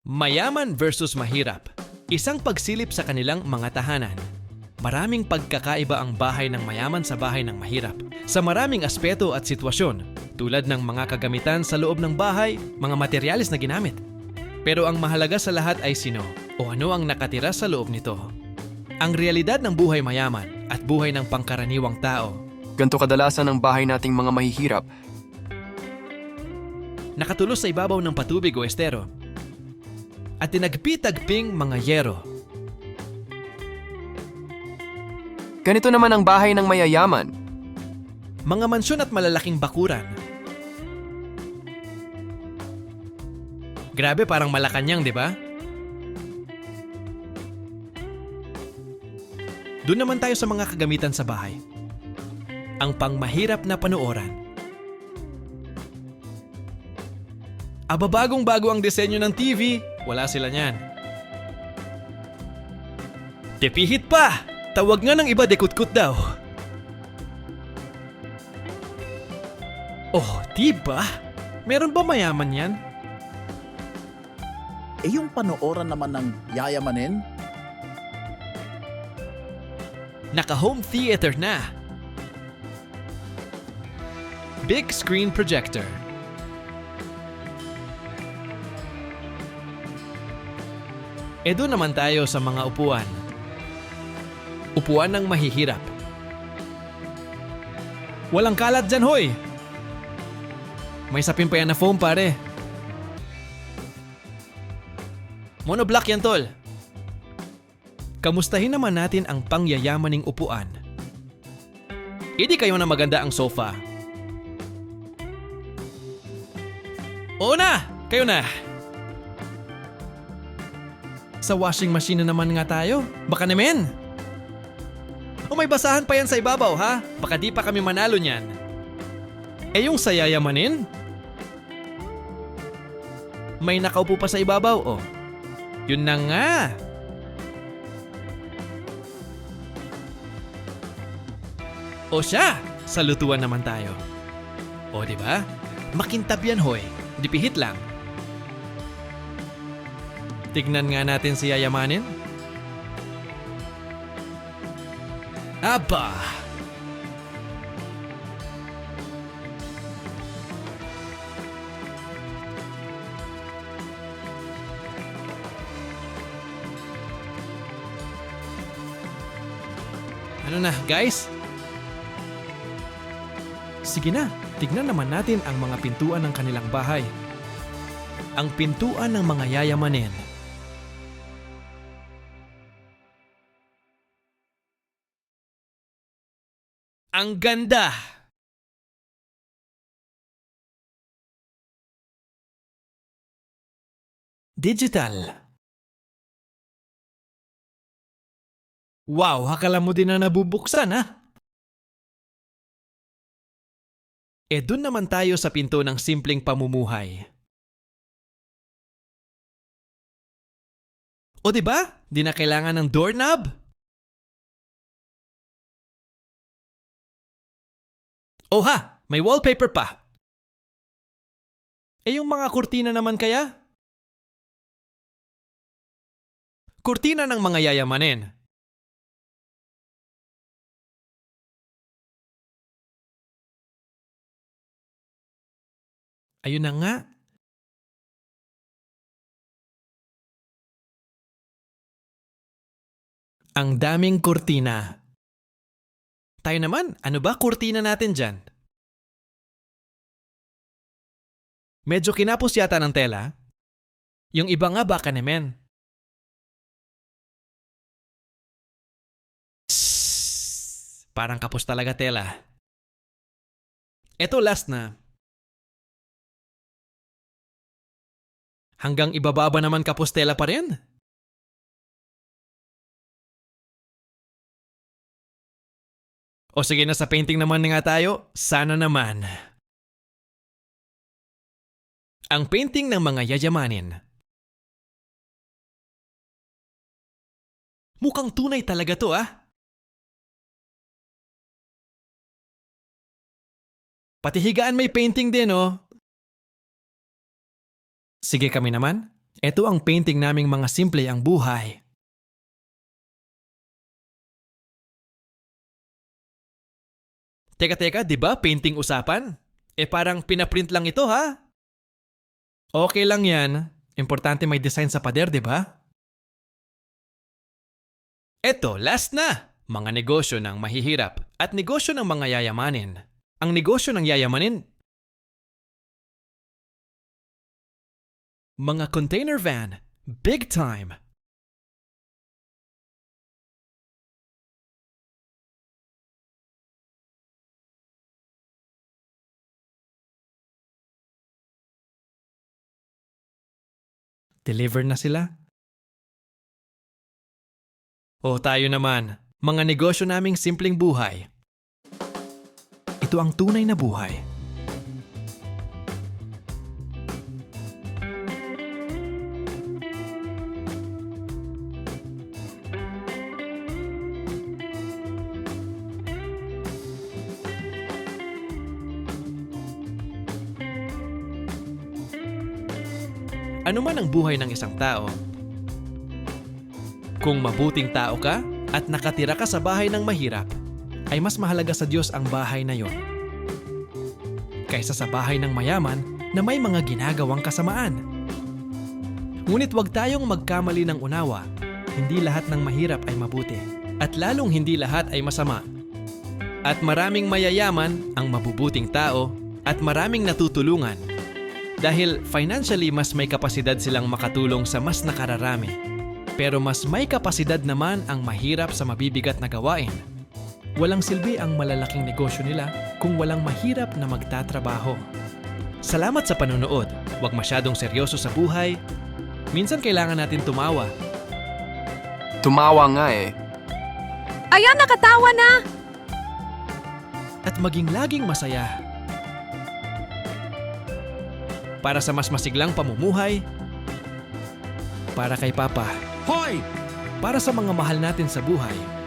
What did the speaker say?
Mayaman versus mahirap. Isang pagsilip sa kanilang mga tahanan. Maraming pagkakaiba ang bahay ng mayaman sa bahay ng mahirap. Sa maraming aspeto at sitwasyon, tulad ng mga kagamitan sa loob ng bahay, mga materyales na ginamit. Pero ang mahalaga sa lahat ay sino o ano ang nakatira sa loob nito. Ang realidad ng buhay mayaman at buhay ng pangkaraniwang tao Ganto kadalasan ang bahay nating mga mahihirap. nakatulos sa ibabaw ng patubig o estero at tinagpi-tagping mga yero. Ganito naman ang bahay ng mayayaman. Mga mansyon at malalaking bakuran. Grabe, parang Malacanang, di ba? Doon naman tayo sa mga kagamitan sa bahay. Ang pangmahirap na panooran. Aba bagong bago ang disenyo ng TV, wala sila niyan. Tepihit pa! Tawag nga ng iba dekutkut daw. Oh, diba? Meron ba mayaman yan? Eh yung panooran naman ng yayamanin, Naka-home theater na. Big screen projector. E doon naman tayo sa mga upuan. Upuan ng mahihirap. Walang kalat dyan, hoy! May sapin pa yan na foam, pare. Monoblock yan, tol. Kamustahin naman natin ang pangyayamaning upuan. Hindi kayo na maganda ang sofa. Oo na! Kayo na! Sa washing machine na naman nga tayo. Baka naman! O may basahan pa yan sa ibabaw ha? Baka di pa kami manalo niyan. Eh yung sa yayamanin? May nakaupo pa sa ibabaw oh. Yun na nga! O siya, sa lutuan naman tayo. O di ba? Makintab yan hoy, di pihit lang. Tignan nga natin si Yayamanin. Aba! Ano na, guys? Sige na, tignan naman natin ang mga pintuan ng kanilang bahay. Ang pintuan ng mga yayamanin. Ang ganda! Digital. Wow, akala mo din na nabubuksan ha? E dun naman tayo sa pinto ng simpleng pamumuhay. O di ba? Di na kailangan ng doorknob? Oh ha, may wallpaper pa. Eh yung mga kurtina naman kaya? Kurtina ng mga yayamanin. Ayun na nga. Ang daming kurtina. Tayo naman, ano ba kurtina natin dyan? Medyo kinapos yata ng tela. Yung iba nga baka naman. Parang kapos talaga tela. Ito last na. Hanggang ibababa naman kapostela pa rin. O sige na sa painting naman na nga tayo, sana naman. Ang painting ng mga yayamanin. Mukhang tunay talaga to ah. Pati higaan may painting din oh. Sige kami naman. Ito ang painting naming mga simple ang buhay. Teka teka, di ba painting usapan? Eh parang pinaprint lang ito ha? Okay lang yan. Importante may design sa pader, di ba? Eto, last na! Mga negosyo ng mahihirap at negosyo ng mga yayamanin. Ang negosyo ng yayamanin, mga container van, big time. Deliver na sila? O tayo naman, mga negosyo naming simpleng buhay. Ito ang tunay na buhay. Ano man ang buhay ng isang tao, kung mabuting tao ka at nakatira ka sa bahay ng mahirap, ay mas mahalaga sa Diyos ang bahay na yon. Kaysa sa bahay ng mayaman na may mga ginagawang kasamaan. Ngunit huwag tayong magkamali ng unawa. Hindi lahat ng mahirap ay mabuti. At lalong hindi lahat ay masama. At maraming mayayaman ang mabubuting tao at maraming natutulungan. Dahil financially mas may kapasidad silang makatulong sa mas nakararami. Pero mas may kapasidad naman ang mahirap sa mabibigat na gawain. Walang silbi ang malalaking negosyo nila kung walang mahirap na magtatrabaho. Salamat sa panonood. Huwag masyadong seryoso sa buhay. Minsan kailangan natin tumawa. Tumawa nga eh. Ayan, nakatawa na! at maging laging masaya. Para sa mas masiglang pamumuhay, para kay Papa, Hoy! para sa mga mahal natin sa buhay,